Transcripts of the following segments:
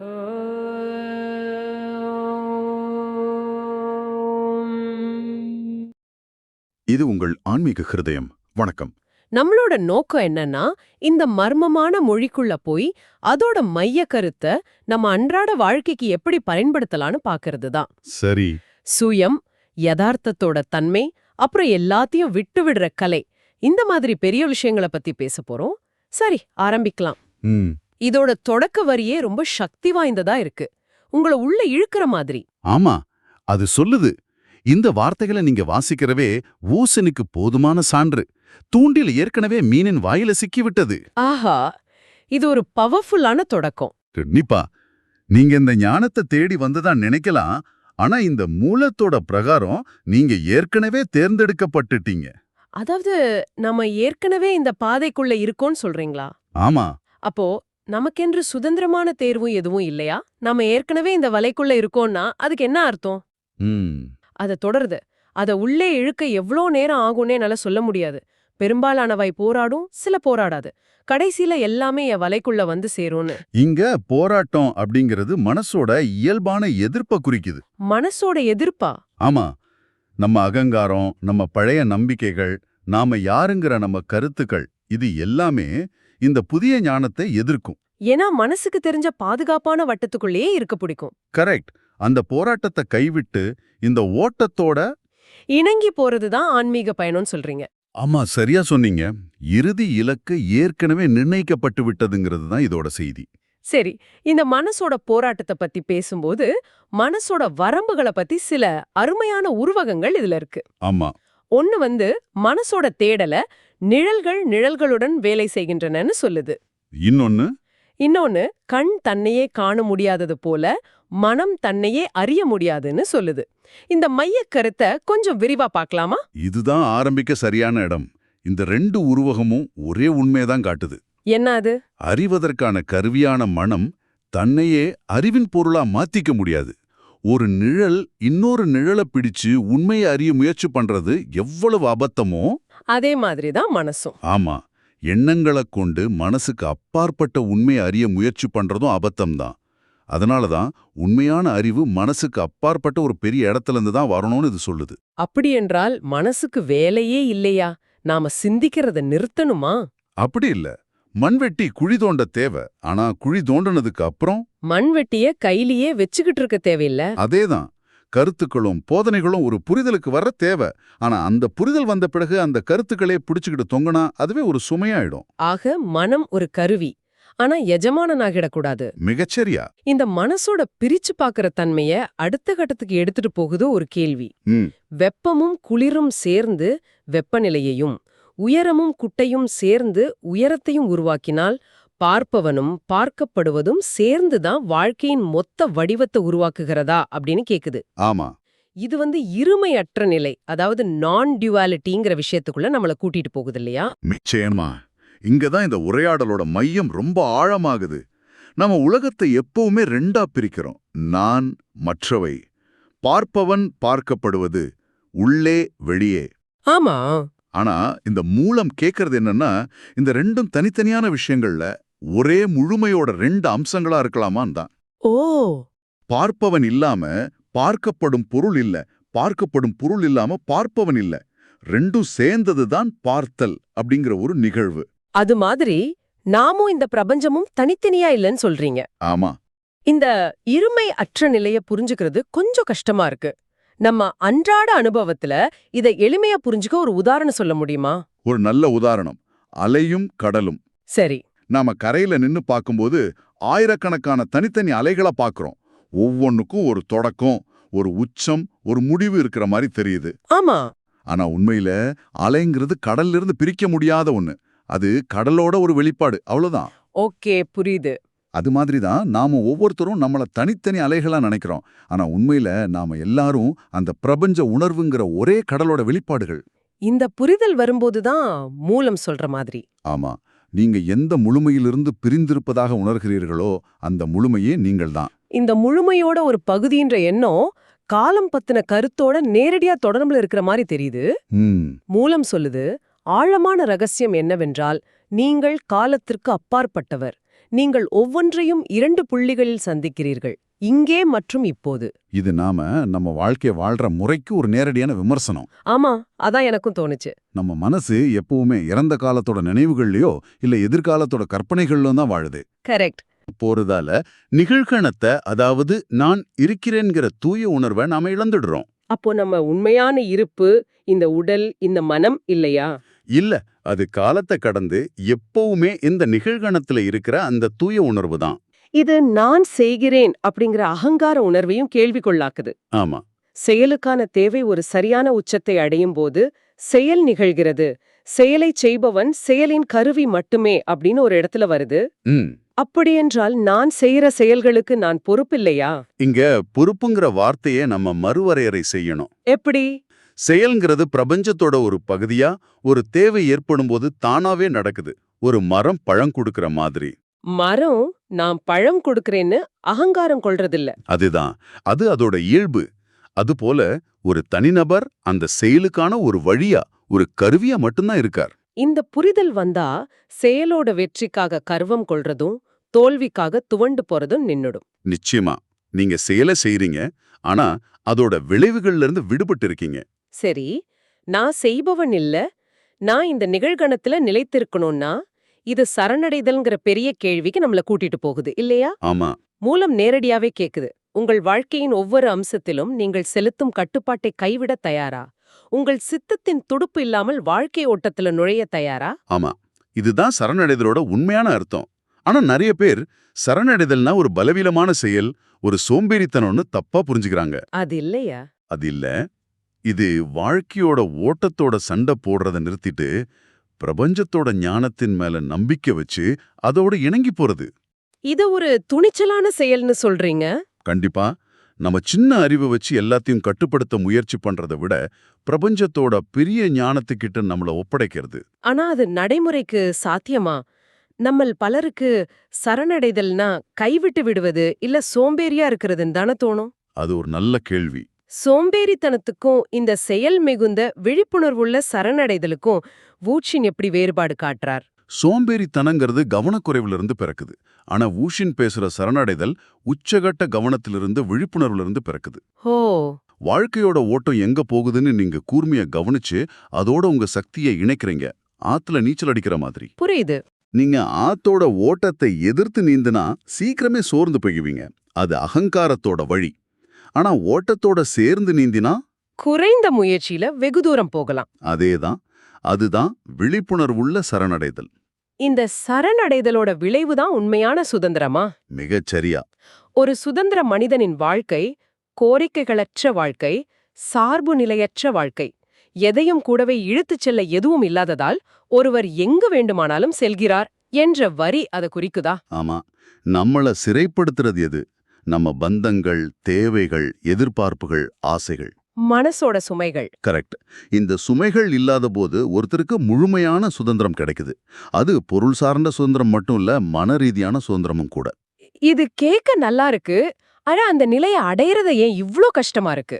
இது உங்கள் ஆன்மீக ஹிருதயம். வணக்கம். நம்மளோட நோக்கம் என்னன்னா இந்த மர்மமான மொழிக்குள்ள போய் அதோட மைய கருத்தை நம்ம அன்றாட வாழ்க்கைக்கு எப்படி பயன்படுத்தலாம்னு பாக்குறது தான் சரி. சுயம் யதார்த்தத்தோட தன்மை அப்புறம் எல்லாத்தையும் விட்டு விடுற கலை. இந்த மாதிரி பெரிய விஷயங்களை பத்தி பேச போறோம். சரி ஆரம்பிக்கலாம். ம். இதோட தொடக்க வரியே ரொம்ப சக்தி வாய்ந்ததா இருக்கு. உங்கள உள்ள இழுக்கிற மாதிரி. ஆமா அது சொல்லுது. இந்த வார்த்தைகளை நீங்க வாசிக்கிறவே ஊசனுக்கு போதுமான சான்று. தூண்டில் ஏற்கனவே மீனின் வாயில சிக்கிவிட்டது. ஆஹா இது ஒரு பவர்ஃபுல்லான தொடக்கம். கண்டிப்பா. நீங்க இந்த ஞானத்தை தேடி வந்துதான் நினைக்கலாம். ஆனா இந்த மூலத்தோட பிரகாரம் நீங்க ஏற்கனவே தேர்ந்தெடுக்கப்பட்டுட்டீங்க. அதாவது நம்ம ஏற்கனவே இந்த பாதைக்குள்ள இருக்கோம்னு சொல்றீங்களா? ஆமா. அப்போ நமக்கென்று சுதந்திரமான தேர்வும் எதுவும் இல்லையா? நாம ஏற்கனவே இந்த வலைக்குள்ள இருக்கோம்னா அதுக்கு என்ன அர்த்தம்? அத தொடருது. அத உள்ளே இழுக்க எவ்ளோ நேரம் ஆகும்னே என்னால சொல்ல முடியாது. பெரும்பாலானவை போராடும் சில போராடாது. கடைசியில எல்லாமே என் வலைக்குள்ள வந்து சேரும்னு. இங்க போராட்டம் அப்படிங்கிறது மனசோட இயல்பான எதிர்ப்பை குறிக்குது. மனசோட எதிர்ப்பா? ஆமா. நம்ம அகங்காரம் நம்ம பழைய நம்பிக்கைகள் நாம யாருங்கிற நம்ம கருத்துக்கள் இது எல்லாமே இந்த புதிய ஞானத்தை எதிர்க்கும். ஏன்னா மனசுக்கு தெரிஞ்ச பாதுகாப்பான வட்டத்துக்குள்ளேயே இருக்க பிடிக்கும். கரெக்ட் அந்த போராட்டத்தை கைவிட்டு இந்த ஓட்டத்தோட இணங்கி போறதுதான் ஆன்மீக பயணம்னு சொல்றீங்க. ஆமா சரியா சொன்னீங்க. இறுதி இலக்கு ஏற்கனவே நிர்ணயிக்கப்பட்டு விட்டதுங்கிறது தான் இதோட செய்தி. சரி இந்த மனசோட போராட்டத்தை பத்தி பேசும்போது மனசோட வரம்புகளை பத்தி சில அருமையான உருவகங்கள் இதுல இருக்கு. ஆமா. ஒன்னு வந்து மனசோட தேடல நிழல்கள் நிழல்களுடன் வேலை செய்கின்றனன்னு சொல்லுது. இன்னொன்னு? இன்னொன்னு கண் தன்னையே காண முடியாதது போல மனம் தன்னையே அறிய முடியாதுன்னு சொல்லுது. இந்த மையக் கருத்தை கொஞ்சம் விரிவா பார்க்கலாமா? இதுதான் ஆரம்பிக்க சரியான இடம். இந்த ரெண்டு உருவகமும் ஒரே உண்மையதான் காட்டுது. என்ன அது? அறிவதற்கான கருவியான மனம் தன்னையே அறிவின் பொருளா மாத்திக்க முடியாது. ஒரு நிழல் இன்னொரு நிழலை பிடிச்சு உண்மையை அறிய முயற்சி பண்றது எவ்வளவு அபத்தமோ? அதே மாதிரி தான் மனசும். ஆமா. எண்ணங்களை கொண்டு மனசுக்கு அப்பாற்பட்ட உண்மையை அறிய முயற்சி பண்றதும் அபத்தம்தான். அதனால தான் உண்மையான அறிவு மனசுக்கு அப்பாற்பட்ட ஒரு பெரிய இடத்துல இருந்து தான் வரணும்னு இது சொல்லுது. அப்படியென்றால் மனசுக்கு வேலையே இல்லையா? நாம சிந்திக்கிறத நிறுத்தணுமா? அப்படி இல்ல. மண்வெட்டி குழி தோண்ட தேவை. ஆனா குழி தோண்டினதுக்கு அப்புறம் மண்வெட்டிய கையிலேயே வச்சுக்கிட்டு இருக்க தேவையில்ல. அதேதான். கருத்துக்களும் போதனைகளும் ஒரு புரிதலுக்கு வர தேவை. ஆனா அந்த புரிதல் வந்த பிறகு அந்த கருத்துக்களே பிடிச்சுக்கிட்டு தொங்கினா அதுவே ஒரு சுமையாயிடும். ஆக மனம் ஒரு கருவி. ஆனா எஜமானனாகிடக்கூடாது. மிகச்சரியா. இந்த மனசோட பிரிச்சு பாக்குற தன்மைய அடுத்த கட்டத்துக்கு எடுத்துட்டு போகுது ஒரு கேள்வி. வெப்பமும் குளிரும் சேர்ந்து வெப்பநிலையையும் உயரமும் குட்டையும் சேர்ந்து உயரத்தையும் உருவாக்கினால் பார்ப்பவனும் பார்க்கப்படுவதும் சேர்ந்துதான் வாழ்க்கையின் மொத்த வடிவத்தை உருவாக்குகிறதா அப்படின்னு கேக்குது. ஆமா. இது வந்து இருமையற்ற நிலை அதாவது நான் டியூவாலிட்டிங்கிற விஷயத்துக்குள்ள நம்மள கூட்டிட்டு போகுது இல்லையா நிச்சயமா. இங்கதான் இந்த உரையாடலோட மையம் ரொம்ப ஆழமாகுது. நம்ம உலகத்தை எப்பவுமே ரெண்டா பிரிக்கிறோம் நான் மற்றவை. பார்ப்பவன் பார்க்கப்படுவது உள்ளே வெளியே. ஆமா. ஆனா இந்த மூலம் கேக்குறது என்னன்னா இந்த ரெண்டும் தனித்தனியான விஷயங்கள்ல ஒரே முழுமையோட ரெண்டு அம்சங்களா இருக்கலாமான் தான் ஓ. பார்ப்பவன் இல்லாம பார்க்கப்படும் பொருள் இல்ல. பார்க்கப்படும் பொருள் இல்லாம பார்ப்பவன் இல்ல. ரெண்டும் சேர்ந்ததுதான் பார்த்தல் அப்படிங்கிற ஒரு நிகழ்வு. அது மாதிரி நாமும் இந்த பிரபஞ்சமும் தனித்தனியா இல்லைன்னு சொல்றீங்க. ஆமா. இந்த இருமை அற்ற நிலைய புரிஞ்சுக்கிறது கொஞ்சம் கஷ்டமா இருக்கு. நம்ம அன்றாட அனுபவத்துல இத எளிமையா புரிஞ்சுக்க ஒரு உதாரணம் சொல்ல முடியுமா? ஒரு நல்ல உதாரணம். அலையும் கடலும். சரி. நாம கரையில நின்னு பார்க்கும்போது ஆயிரக்கணக்கான தனித்தனி அலைகளை பார்க்கறோம். ஒவ்வொன்னுக்கும் ஒரு தொடக்கம் ஒரு உச்சம் ஒரு முடிவு இருக்கிற மாதிரி தெரியுது. ஆமா. ஆனா உண்மையில அலைங்கிறது கடல்ல இருந்து பிரிக்க முடியாத ஒண்ணு. அது கடலோட ஒரு வெளிப்பாடு அவ்வளவுதான். ஓகே புரியுது. அது மாதிரி தான் நாம ஒவ்வொருத்தரும் நம்மள தனித்தனி அலைகளா நினைக்கிறோம். ஆனா உண்மையில நாம எல்லாரும் அந்த பிரபஞ்ச உணர்வுங்கிற ஒரே கடலோட வெளிப்பாடுகள். இந்த புரிதல் வரும்போதுதான் மூலம் சொல்ற மாதிரி. ஆமா. நீங்க எந்த முழுமையிலிருந்து பிரிந்திருப்பதாக உணர்கிறீர்களோ அந்த முழுமையே நீங்கள்தான். இந்த முழுமையோட ஒரு பகுதின்ற எண்ணம் காலம் பத்தின கருத்தோட நேரடியா தொடர்புல இருக்கிற மாதிரி தெரியுது. மூலம் சொல்லுது ஆழமான ரகசியம் என்னவென்றால் நீங்கள் காலத்திற்கு அப்பாற்பட்டவர். நீங்கள் ஒவ்வொன்றையும் இரண்டு புள்ளிகளில் சந்திக்கிறீர்கள். இங்கே மற்றும் இப்போது. இது நாம நம்ம வாழ்க்கைய வாழ்ற முறைக்கு ஒரு நேரடியான விமர்சனம். ஆமா அதான் எனக்கும் தோணுச்சு. நம்ம மனசு எப்பவுமே இறந்த காலத்தோட நினைவுகள்லயோ இல்ல எதிர்காலத்தோட கற்பனைகள்லோ தான் வாழுது. கரெக்ட். போறதால நிகழ்கணத்தை அதாவது நான் இருக்கிறேங்கிற தூய உணர்வை நாம இழந்துடுறோம். அப்போ நம்ம உண்மையான இருப்பு இந்த உடல் இந்த மனம் இல்லையா? இல்ல அது காலத்தை கடந்து எப்பவுமே இந்த நிகழ்கணத்துல இருக்கிற அந்த தூய உணர்வு தான். இது நான் செய்கிறேன் அப்படிங்கிற அகங்கார உணர்வையும் கேள்விக்குள்ளாக்குது. ஆமா. செயலுக்கான தேவை ஒரு சரியான உச்சத்தை அடையும் போது செயல் நிகழ்கிறது. செயலை செய்பவன் செயலின் கருவி மட்டுமே அப்படின்னு ஒரு இடத்துல வருது. அப்படியென்றால் நான் செய்யற செயல்களுக்கு நான் பொறுப்பில்லையா இங்க பொறுப்புங்கிற வார்த்தையை நம்ம மறுவரையறை செய்யணும். எப்படி? செயல்ங்கிறது பிரபஞ்சத்தோட ஒரு பகுதியா? ஒரு தேவை ஏற்படும் போது தானாவே நடக்குது. ஒரு மரம் பழம் கொடுக்கிற மாதிரி. மரம் நான் பழம் கொடுக்கறேன்னு அகங்காரம் கொள்றதில்ல. அதுதான். அது அதோட இயல்பு. அதுபோல ஒரு தனிநபர் அந்த செயலுக்கான ஒரு வழியா ஒரு கருவியா மட்டும்தான் இருக்கார். இந்த புரிதல் வந்தா செயலோட வெற்றிக்காக கர்வம் கொள்றதும் தோல்விக்காக துவண்டு போறதும் நின்னுடும். நிச்சயமா. நீங்க செயலை செய்றீங்க. ஆனா அதோட விளைவுகள்ல இருந்து விடுபட்டு இருக்கீங்க சரி. நான் செய்பவன் இல்ல. நான் இந்த நிகழ்கணத்துல நிலைத்திருக்கணும்னா இது சரணடைதல்ங்கிற பெரிய கேள்விக்கு நம்மள கூட்டிட்டு போகுது இல்லையா? ஆமா. மூலம் நேரடியாவே கேக்குது. உங்கள் வாழ்க்கையின் ஒவ்வொரு அம்சத்திலும் நீங்கள் செலுத்தும் கட்டுப்பாட்டை கைவிட தயாரா? உங்கள் சித்தத்தின் துடுப்பு இல்லாமல் வாழ்க்கை ஓட்டத்துல நுழைய தயாரா? ஆமா. இதுதான் சரணடைதலோட உண்மையான அர்த்தம். ஆனா நிறைய பேர் சரணடைதல்னா ஒரு பலவீனமான செயல் ஒரு சோம்பேறித்தனம்னு தப்பா புரிஞ்சுக்கிறாங்க. அது இல்லையா? அது இல்ல. இது வாழ்க்கையோட ஓட்டத்தோட சண்டை போடுறத நிறுத்திட்டு பிரபஞ்சத்தோட ஞானத்தின் மேல நம்பிக்கை வச்சு அதோட இணங்கி போறது. இது ஒரு துணிச்சலான செயல்னு சொல்றீங்க? கண்டிப்பா. நம்ம சின்ன அறிவை வச்சு எல்லாத்தையும் கட்டுப்படுத்த முயற்சி பண்றதை விட பிரபஞ்சத்தோட பெரிய ஞானத்துக்கிட்ட நம்மள ஒப்படைக்கிறது. ஆனா அது நடைமுறைக்கு சாத்தியமா? நம்மள் பலருக்கு சரணடைதல்னா கைவிட்டு விடுவது இல்ல சோம்பேறியா இருக்கிறதுன்னு தானே தோணும்? அது ஒரு நல்ல கேள்வி. சோம்பேறித்தனத்துக்கும் இந்த செயல் மிகுந்த விழிப்புணர்வுள்ள சரணடைதலுக்கும் வூச்சின் எப்படி வேறுபாடு காட்டுறார்? சோம்பேறித்தனங்கிறது கவனக்குறைவிலிருந்து பிறக்குது. ஆனா ஊஷின் பேசுற சரணடைதல் உச்சகட்ட கவனத்திலிருந்து விழிப்புணர்விலிருந்து பிறக்குது. ஓ! வாழ்க்கையோட ஓட்டம் எங்க போகுதுன்னு நீங்க கூர்மையா கவனிச்சு அதோட உங்க சக்தியை இணைக்கிறீங்க. ஆத்துல நீச்சல் அடிக்கிற மாதிரி. புரியுது. நீங்க ஆத்தோட ஓட்டத்தை எதிர்த்து நீந்துனா சீக்கிரமே சோர்ந்து போய்க்குவீங்க அது அகங்காரத்தோட வழி. ஆனா ஓட்டத்தோட சேர்ந்து நீந்தினா? குறைந்த முயற்சியில வெகு தூரம் போகலாம். அதேதான். அதுதான் விழிப்புணர்வுள்ள சரணடைதல். இந்த சரணடைதலோட விளைவுதான் உண்மையான சுதந்திரமா? மிகச் சரியா ஒரு சுதந்திர மனிதனின் வாழ்க்கை கோரிக்கைகளற்ற வாழ்க்கை சார்பு நிலையற்ற வாழ்க்கை. எதையும் கூடவே இழுத்துச் செல்ல எதுவும் இல்லாததால் ஒருவர் எங்கு வேண்டுமானாலும் செல்கிறார் என்ற வரி அதை குறிக்குதா? ஆமா. நம்மள சிறைப்படுத்துறது எது? நம்ம பந்தங்கள் தேவைகள் எதிர்பார்ப்புகள் ஆசைகள். மனசோட சுமைகள். கரெக்ட். இந்த சுமைகள் இல்லாத போது ஒருத்தருக்கு முழுமையான சுதந்திரம் கிடைக்குது. அது பொருள் சார்ந்த சுதந்திரம் மட்டும் இல்ல மன ரீதியான சுதந்திரமும் கூட. இது கேட்க நல்லா இருக்கு. ஆனா அந்த நிலைய அடையறத ஏன் இவ்ளோ கஷ்டமா இருக்கு?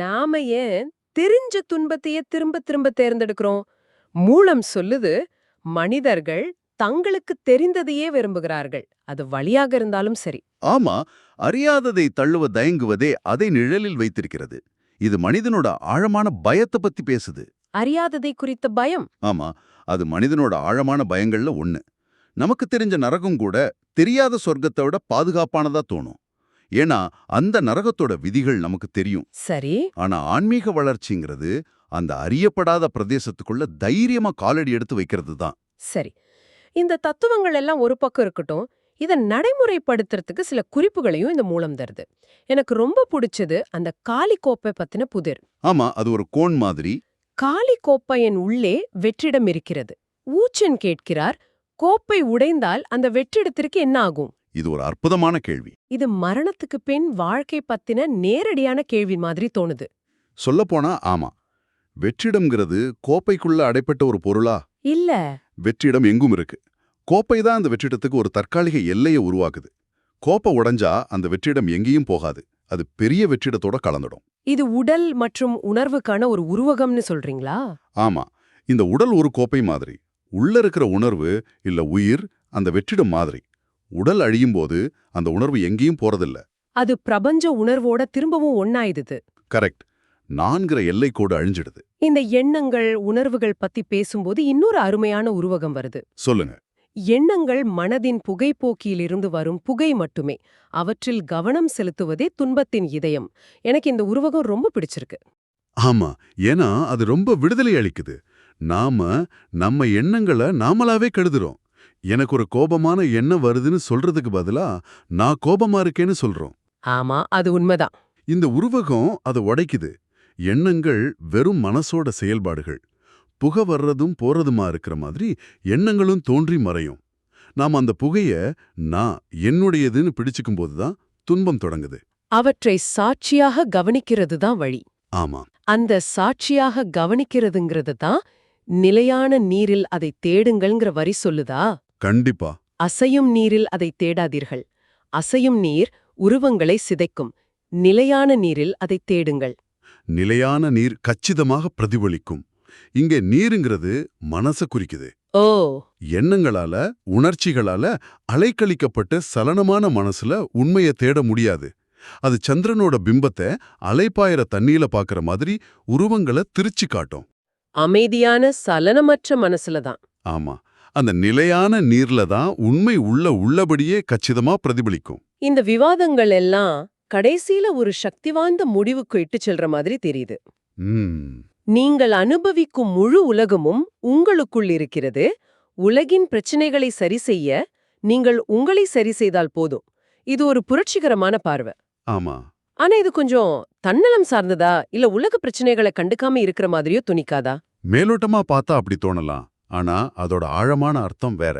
நாம ஏன் தெரிஞ்ச துன்பத்தையே திரும்ப திரும்ப தேர்ந்தெடுக்கிறோம்? மூலம் சொல்லுது மனிதர்கள் தங்களுக்கு தெரிந்ததையே விரும்புகிறார்கள். அது வழியாக இருந்தாலும் சரி. ஆமா அறியாததை தள்ளுவ தயங்குவதே அதை நிழலில் வைத்திருக்கிறது. இது மனிதனோட ஆழமான பயத்தை பத்தி பேசுது. அறியாததை குறித்த பயம்? ஆமா அது மனிதனோட ஆழமான பயங்கள்ல ஒண்ணு. நமக்கு தெரிஞ்ச நரகம் கூட தெரியாத சொர்க்கத்தை விட பாதுகாப்பானதா தோணும். ஏன்னா அந்த நரகத்தோட விதிகள் நமக்கு தெரியும். சரி. ஆனா ஆன்மீக வளர்ச்சிங்கிறது அந்த அறியப்படாத பிரதேசத்துக்குள்ள தைரியமா காலடி எடுத்து வைக்கிறது தான் சரி. இந்த தத்துவங்கள் எல்லாம் ஒரு பக்கம் இருக்கட்டும் இத நடைமுறைப்படுத்துறதுக்கு சில குறிப்புகளையும் இந்த மூலம் தருது. எனக்கு ரொம்ப பிடிச்சது அந்த காளி கோப்பை பத்தின புதிர். ஆமா அது ஒரு கோன் மாதிரி. காளி கோப்பையின் உள்ளே வெற்றிடம் இருக்கிறது. ஊச்சன் கேட்கிறார் கோப்பை உடைந்தால் அந்த வெற்றிடத்திற்கு என்ன ஆகும்? இது ஒரு அற்புதமான கேள்வி. இது மரணத்துக்கு பின் வாழ்க்கை பத்தின நேரடியான கேள்வி மாதிரி தோணுது. சொல்லப்போனா ஆமா. வெற்றிடம்ங்கிறது கோப்பைக்குள்ள அடைப்பட்ட ஒரு பொருளா? இல்ல. வெற்றிடம் எங்கும் இருக்கு. கோப்பை தான் அந்த வெற்றிடத்துக்கு ஒரு தற்காலிக எல்லையை உருவாக்குது. கோப்பை உடைஞ்சா அந்த வெற்றிடம் எங்கேயும் போகாது. அது பெரிய வெற்றிடத்தோட கலந்துடும். இது உடல் மற்றும் உணர்வுக்கான ஒரு உருவகம்னு சொல்றீங்களா? ஆமா. இந்த உடல் ஒரு கோப்பை மாதிரி. உள்ள இருக்கிற உணர்வு இல்ல உயிர் அந்த வெற்றிடம் மாதிரி. உடல் அழியும் போது அந்த உணர்வு எங்கேயும் போறதில்ல. அது பிரபஞ்ச உணர்வோட திரும்பவும் ஒண்ணாயிடுது. கரெக்ட். நான்கிற எல்லைக்கோடு அழிஞ்சிடுது. இந்த எண்ணங்கள் உணர்வுகள் பத்தி பேசும்போது இன்னொரு அருமையான உருவகம் வருது. சொல்லுங்க. எண்ணங்கள் மனதின் புகைப்போக்கியிலிருந்து வரும் புகை மட்டுமே. அவற்றில் கவனம் செலுத்துவதே துன்பத்தின் இதயம். எனக்கு இந்த உருவகம் ரொம்ப பிடிச்சிருக்கு. ஆமா ஏன்னா அது ரொம்ப விடுதலை அளிக்குது. நாம நம்ம எண்ணங்களை நாமளாவே கெடுதுறோம். எனக்கு ஒரு கோபமான எண்ணம் வருதுன்னு சொல்றதுக்கு பதிலா நான் கோபமா இருக்கேன்னு சொல்றோம். ஆமா அது உண்மைதான். இந்த உருவகம் அதை உடைக்குது. எண்ணங்கள் வெறும் மனசோட செயல்பாடுகள். புகை வர்றதும் போறதுமா இருக்கிற மாதிரி எண்ணங்களும் தோன்றி மறையும். நாம் அந்த புகைய நான் என்னுடையதுன்னு பிடிச்சுக்கும் போதுதான் துன்பம் தொடங்குது. அவற்றை சாட்சியாக கவனிக்கிறது தான் வழி. ஆமா. அந்த சாட்சியாக கவனிக்கிறதுங்கிறது தான் நிலையான நீரில் அதை தேடுங்கள்ங்கிற வரி சொல்லுதா? கண்டிப்பா. அசையும் நீரில் அதை தேடாதீர்கள். அசையும் நீர் உருவங்களை சிதைக்கும். நிலையான நீரில் அதை தேடுங்கள். நிலையான நீர் கச்சிதமாக பிரதிபலிக்கும். இங்கே நீருங்கிறது மனச குறிக்குது. ஓ. எண்ணங்களால உணர்ச்சிகளால அலைக்கழிக்கப்பட்ட சலனமான மனசுல உண்மையை தேட முடியாது. அது சந்திரனோட பிம்பத்தை அலைப்பாயிர தண்ணியில பாக்குற மாதிரி உருவங்களை திருச்சி காட்டும். அமைதியான சலனமற்ற மனசுல தான். ஆமா. அந்த நிலையான நீர்ல தான் உண்மை உள்ள உள்ளபடியே கச்சிதமா பிரதிபலிக்கும். இந்த விவாதங்கள் எல்லாம் கடைசியில ஒரு சக்தி வாய்ந்த முடிவுக்கு இட்டு செல்ற மாதிரி தெரியுது. நீங்கள் அனுபவிக்கும் முழு உலகமும் உங்களுக்குள் இருக்கிறது. உலகின் பிரச்சனைகளை சரி செய்ய நீங்கள் உங்களை சரி செய்தால் போதும். இது ஒரு புரட்சிகரமான பார்வை. ஆமா. ஆனா இது கொஞ்சம் தன்னலம் சார்ந்ததா? இல்ல உலக பிரச்சனைகளை கண்டுக்காம இருக்கிற மாதிரியோ துணிக்காதா? மேலோட்டமா பார்த்தா அப்படி தோணலாம். ஆனா அதோட ஆழமான அர்த்தம் வேற.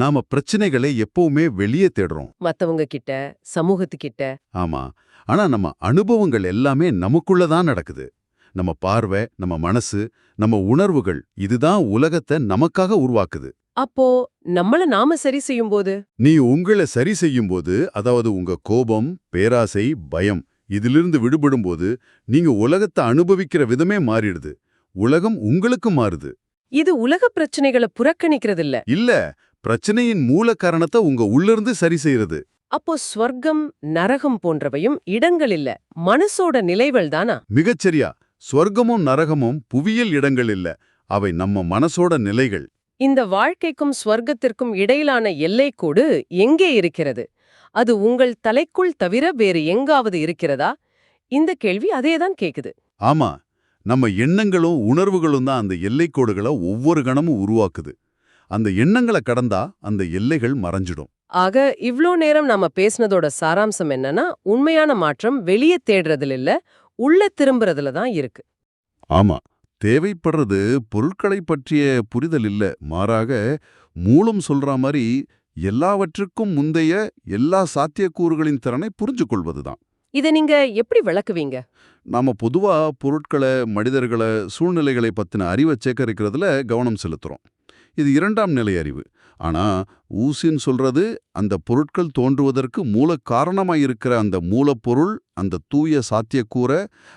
நாம பிரச்சனைகளை எப்பவுமே வெளியே தேடுறோம். மத்தவங்க கிட்ட சமூகத்துக்கிட்ட. ஆமா. ஆனா நம்ம அனுபவங்கள் எல்லாமே நமக்குள்ள தான் நடக்குது. நம்ம பார்வை நம்ம மனசு நம்ம உணர்வுகள் இதுதான் உலகத்தை நமக்காக உருவாக்குது. அப்போ நம்மள நாம சரி செய்யும் போது நீ உங்களை சரி செய்யும்போது அதாவது உங்க கோபம் பேராசை பயம் இதிலிருந்து விடுபடும்போது நீங்க உலகத்தை அனுபவிக்கிற விதமே மாறிடுது. உலகம் உங்களுக்கு மாறுது. இது உலக பிரச்சனைகளை புறக்கணிக்கிறது இல்ல இல்ல பிரச்சனையின் மூல காரணத்தை உங்க உள்ளிருந்து சரி செய்யறது அப்போ ஸ்வர்க்கம் நரகம் போன்றவையும் இடங்கள் இல்ல. மனசோட நிலைகள் தானா? மிகச்சரியா. சொர்க்கமும் நரகமும் புவியியல் இடங்கள் இல்ல. அவை நம்ம மனசோட நிலைகள். இந்த வாழ்க்கைக்கும் ஸ்வர்க்கத்திற்கும் இடையிலான எல்லைக்கோடு எங்கே இருக்கிறது? அது உங்கள் தலைக்குள் தவிர வேறு எங்காவது இருக்கிறதா? இந்த கேள்வி அதேதான் கேக்குது. ஆமா. நம்ம எண்ணங்களும் உணர்வுகளும் தான் அந்த எல்லைக்கோடுகளை ஒவ்வொரு கணமும் உருவாக்குது. அந்த எண்ணங்களை கடந்தா அந்த எல்லைகள் மறைஞ்சிடும். ஆக இவ்ளோ நேரம் நாம பேசினதோட சாராம்சம் என்னன்னா உண்மையான மாற்றம் வெளியே தேடுறதுல இல்ல உள்ள திரும்புறதுல தான் இருக்கு. ஆமா தேவைப்படுறது பொருட்களை பற்றிய புரிதல் இல்ல. மாறாக மூலம் சொல்ற மாதிரி எல்லாவற்றுக்கும் முந்தைய எல்லா சாத்தியக்கூறுகளின் திறனை புரிஞ்சு கொள்வதுதான் இத நீங்க எப்படி விளக்குவீங்க? நாம பொதுவா பொருட்களை மனிதர்களை சூழ்நிலைகளை பத்தின அறிவை சேகரிக்கிறதுல கவனம் செலுத்துறோம். இது இரண்டாம் நிலை அறிவு. ஆனா ஊசின் சொல்றது அந்த பொருட்கள் தோன்றுவதற்கு மூல காரணமாய் இருக்கிற அந்த மூலப்பொருள் அந்த தூய சாத்தியக்கூற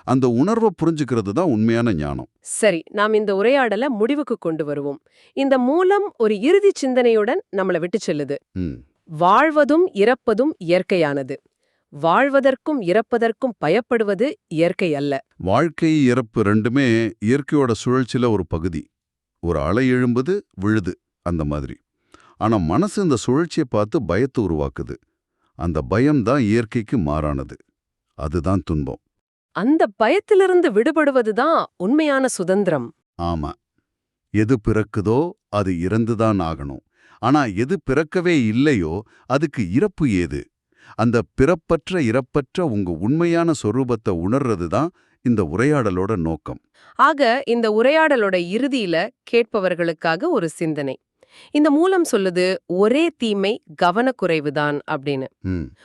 அந்த உணர்வை புரிஞ்சுக்கிறது தான் உண்மையான ஞானம். சரி நாம் இந்த உரையாடல முடிவுக்கு கொண்டு வருவோம். இந்த மூலம் ஒரு இறுதி சிந்தனையுடன் நம்மள விட்டு செல்லுது. வாழ்வதும் இறப்பதும் இயற்கையானது. வாழ்வதற்கும் இறப்பதற்கும் பயப்படுவது இயற்கை அல்ல. வாழ்க்கை இறப்பு ரெண்டுமே இயற்கையோட சுழற்சியில ஒரு பகுதி. ஒரு அலை எழும்புது விழுது அந்த மாதிரி. ஆனா மனசு இந்த சுழற்சியை பார்த்து பயத்தை உருவாக்குது. அந்த பயம்தான் இயற்கைக்கு மாறானது. அதுதான் துன்பம். அந்த பயத்திலிருந்து விடுபடுவதுதான் உண்மையான சுதந்திரம். ஆமா. எது பிறக்குதோ அது இறந்துதான் ஆகணும். ஆனா எது பிறக்கவே இல்லையோ அதுக்கு இறப்பு ஏது? அந்த பிறப்பற்ற இறப்பற்ற உங்க உண்மையான சொரூபத்தை உணர்றது தான் இந்த உரையாடலோட நோக்கம். ஆக இந்த உரையாடலோட இறுதியில கேட்பவர்களுக்காக ஒரு சிந்தனை. இந்த மூலம் சொல்லுது ஒரே தீமை கவனக்குறைவுதான் அப்படின்னு.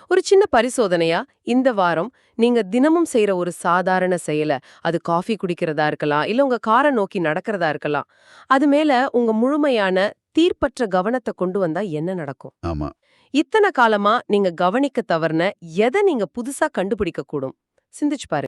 ஒரு சின்ன பரிசோதனையா இந்த வாரம் நீங்க தினமும் செய்யற ஒரு சாதாரண செயல அது காஃபி குடிக்கிறதா இருக்கலாம் இல்ல உங்க காரை நோக்கி நடக்கிறதா இருக்கலாம் அது மேல உங்க முழுமையான தீர்ப்பற்ற கவனத்தை கொண்டு வந்தா என்ன நடக்கும்? ஆமா. இத்தனை காலமா நீங்க கவனிக்க தவறுன எதை நீங்க புதுசா கண்டுபிடிக்க கூடும் சிந்திச்சு பாரு